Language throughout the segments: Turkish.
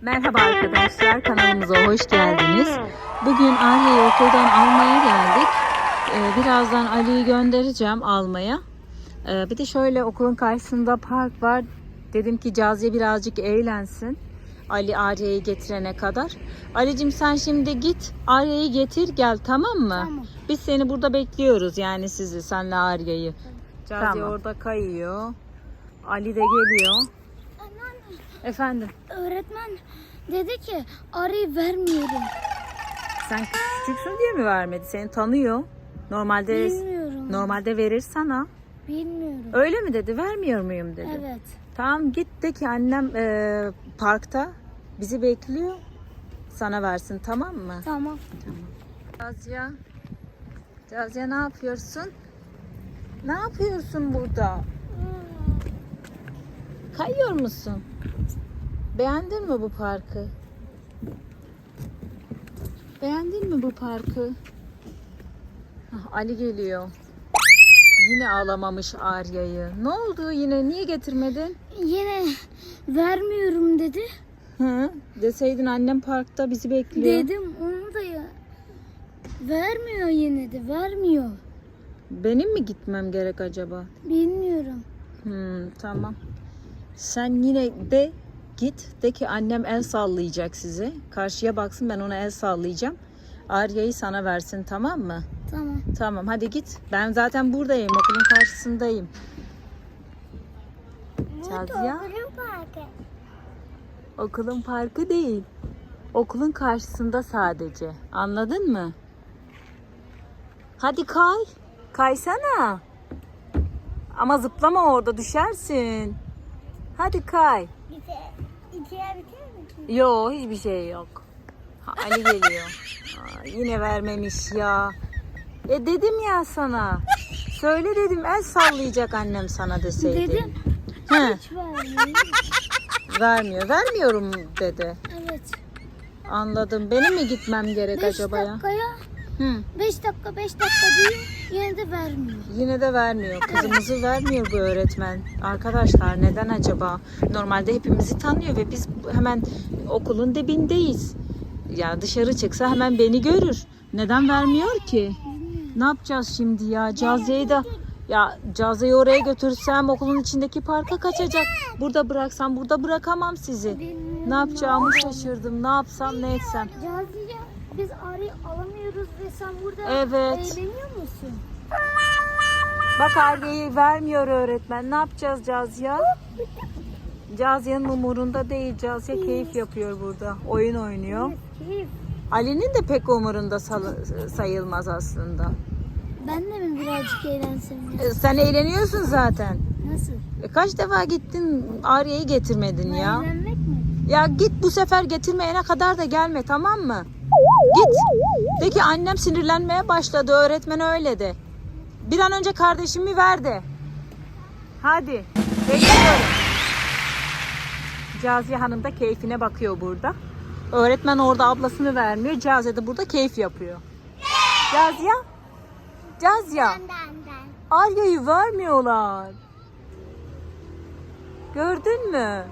Merhaba arkadaşlar, kanalımıza hoş geldiniz. Bugün Arya'yı okuldan almaya geldik. Ee, birazdan Ali'yi göndereceğim almaya. Ee, bir de şöyle okulun karşısında park var. Dedim ki Caziye birazcık eğlensin. Ali Arya'yı getirene kadar. Ali'cim sen şimdi git Arya'yı getir gel tamam mı? Tamam. Biz seni burada bekliyoruz yani sizi senle Arya'yı. Caziye Tamam. orada kayıyor. Ali de geliyor. Efendim öğretmen dedi ki arayı vermiyorum. sen küçüksün diye mi vermedi? Seni tanıyor. Normalde Bilmiyorum. normalde verir sana. Bilmiyorum. Öyle mi dedi? Vermiyor muyum dedi. Evet. Tamam git de ki annem e, parkta bizi bekliyor. Sana versin tamam mı? Tamam. Caziye. Caziye ne yapıyorsun? Ne yapıyorsun burada? Kayıyor musun? Beğendin mi bu parkı? Beğendin mi bu parkı? Ah, Ali geliyor. Yine ağlamamış Arya'yı. Ne oldu yine? Niye getirmedin? Yine vermiyorum dedi. Hı? Deseydin annem parkta bizi bekliyor. Dedim onu da ya. Vermiyor yine de vermiyor. Benim mi gitmem gerek acaba? Bilmiyorum. Hmm, tamam. Sen yine de git de ki annem el sallayacak size. Karşıya baksın ben ona el sallayacağım. Arya'yı sana versin tamam mı? Tamam. Tamam hadi git. Ben zaten buradayım okulun karşısındayım. Caziye? parkı. Okulun parkı değil. Okulun karşısında sadece. Anladın mı? Hadi kay. Kaysana. Ama zıplama orada düşersin. Hadi kay. İkiye biter mi? Yo hiçbir şey yok. Ha, Ali geliyor. Aa, yine vermemiş ya. E dedim ya sana. Söyle dedim el sallayacak annem sana deseydi. Dedim He, hiç vermiyor. vermiyor. Vermiyorum dedi. evet. Anladım. Benim mi gitmem gerek 5 acaba ya? dakikaya Hı. 5 dakika 5 dakika diyor yine de vermiyor. Yine de vermiyor. Kızımızı vermiyor bu öğretmen. Arkadaşlar neden acaba? Normalde hepimizi tanıyor ve biz hemen okulun dibindeyiz. Ya dışarı çıksa hemen beni görür. Neden vermiyor ki? Ne yapacağız şimdi ya? Caziye'yi de ya Caziye'yi oraya götürsem okulun içindeki parka kaçacak. Burada bıraksam burada bırakamam sizi. Ne yapacağımı şaşırdım. Ne yapsam ne etsem. Caziye biz arıyı alamıyoruz ve sen burada Evet. eğleniyor musun? Bak Arya'yı vermiyor öğretmen. Ne yapacağız Caziye? Caziye'nin umurunda değil. Caziye keyif yapıyor burada. Oyun oynuyor. Keyif. Ali'nin de pek umurunda sayılmaz aslında. Ben de mi birazcık eğlensem ya? E, Sen eğleniyorsun zaten. Nasıl? E, Kaç defa gittin Arya'yı getirmedin ya. Eğlenmek mi? Ya git bu sefer getirmeyene kadar da gelme tamam mı? Git. De ki annem sinirlenmeye başladı. Öğretmen öyle de. Bir an önce kardeşimi ver de. Hadi. Bekliyorum. Caziye Hanım da keyfine bakıyor burada. Öğretmen orada ablasını vermiyor. Caziye de burada keyif yapıyor. Caziye? Caziye. Arya'yı vermiyorlar. Gördün mü?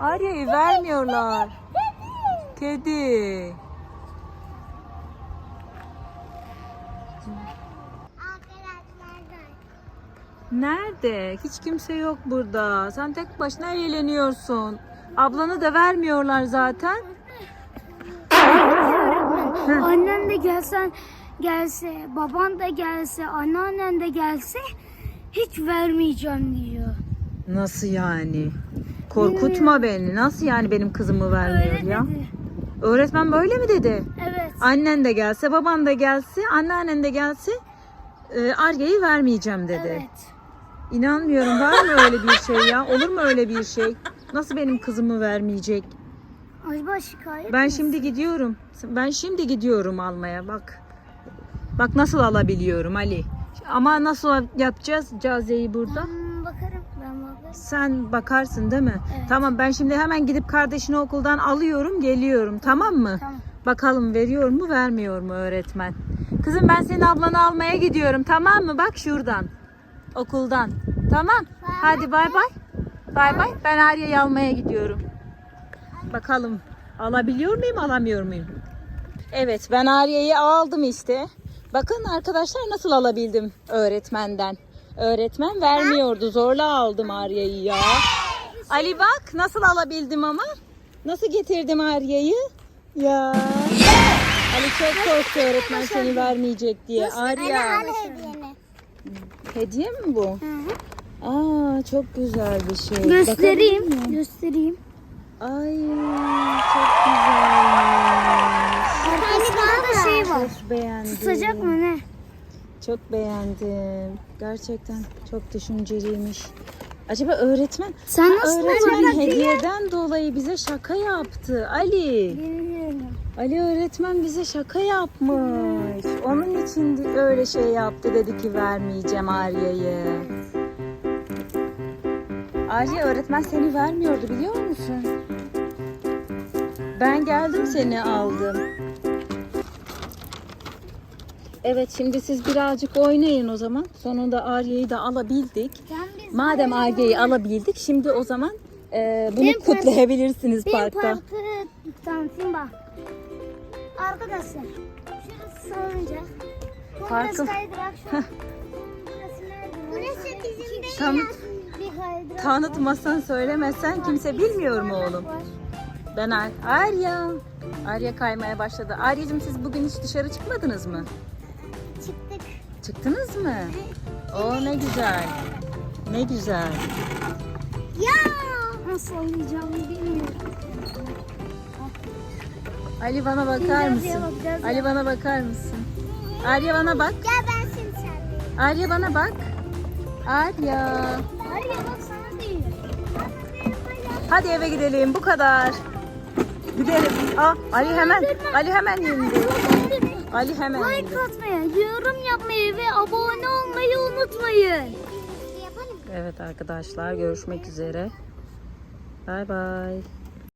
Arya'yı vermiyorlar. Kedi. Nerede? Hiç kimse yok burada. Sen tek başına eğleniyorsun. Ablanı da vermiyorlar zaten. Annen de gelsen gelse, baban da gelse, anneannen de gelse hiç vermeyeceğim diyor. Nasıl yani? Korkutma beni. Nasıl yani benim kızımı vermiyor Öyle ya? dedi. Öğretmen böyle mi dedi? Evet. Annen de gelse, baban da gelse, anneannen de gelse e, Arya'yı vermeyeceğim dedi. Evet. İnanmıyorum. Var mı öyle bir şey ya? Olur mu öyle bir şey? Nasıl benim kızımı vermeyecek? Acaba şikayet Ben mi? şimdi gidiyorum. Ben şimdi gidiyorum almaya bak. Bak nasıl alabiliyorum Ali. Ama nasıl yapacağız Caziye'yi burada? Ben bakarım. Sen bakarsın değil mi? Evet. Tamam ben şimdi hemen gidip kardeşini okuldan alıyorum geliyorum tamam mı? Tamam. Bakalım veriyor mu vermiyor mu öğretmen. Kızım ben senin ablanı almaya gidiyorum tamam mı? Bak şuradan. Okuldan. Tamam. Hadi bay bay. Bay bay. Ben Arya'yı almaya gidiyorum. Bakalım alabiliyor muyum alamıyor muyum? Evet ben Arya'yı aldım işte. Bakın arkadaşlar nasıl alabildim öğretmenden. Öğretmen vermiyordu. Zorla aldım Arya'yı ya. Ali bak nasıl alabildim ama. Nasıl getirdim Arya'yı? Ya. Ali çok korktu öğretmen seni vermeyecek diye. Arya. Hediye mi bu? Aa çok güzel bir şey. Göstereyim. Göstereyim. Ay çok güzelmiş. Arkasında da şey var. Sıcak mı ne? Çok beğendim. Gerçekten çok düşünceliymiş. Acaba öğretmen Sen nasıl öğretmen merak hediyeden dolayı bize şaka yaptı. Ali. Bilmiyorum. Ali öğretmen bize şaka yapmış. Onun için de öyle şey yaptı dedi ki vermeyeceğim Arya'yı. Arya öğretmen seni vermiyordu biliyor musun? Ben geldim seni aldım. Evet şimdi siz birazcık oynayın o zaman. Sonunda Arya'yı da alabildik. Madem Arya'yı alabildik şimdi o zaman e, bunu Benim kutlayabilirsiniz Bir parkta. parkı tanıtayım bak. Arkadaşlar şurası salıncak. Burası Parkı- kaydırak. Şu burası nerede? Burası bizim de Tanıt, tanıtmasan söylemezsen kimse bilmiyor mu oğlum? Ben Ar Arya. Arya kaymaya başladı. Arya'cığım siz bugün hiç dışarı çıkmadınız mı? Çıktınız mı? O ne güzel. Ne güzel. Ya! Nasıl oynayacağımı bilmiyorum. Ali bana bakar Biraz mısın? biraz ya. Ali bana bakar mısın? Arya bana bak. Gel ben seni sen. Arya bana bak. Arya. Hayır bak sana değil. Hadi eve gidelim. Bu kadar. Gidelim. Aa, Ali hemen. Ali hemen indi. Ali hemen indi. Like atmayı, yorum yapmayı ve abone olmayı unutmayın. Evet arkadaşlar görüşmek üzere. Bay bay.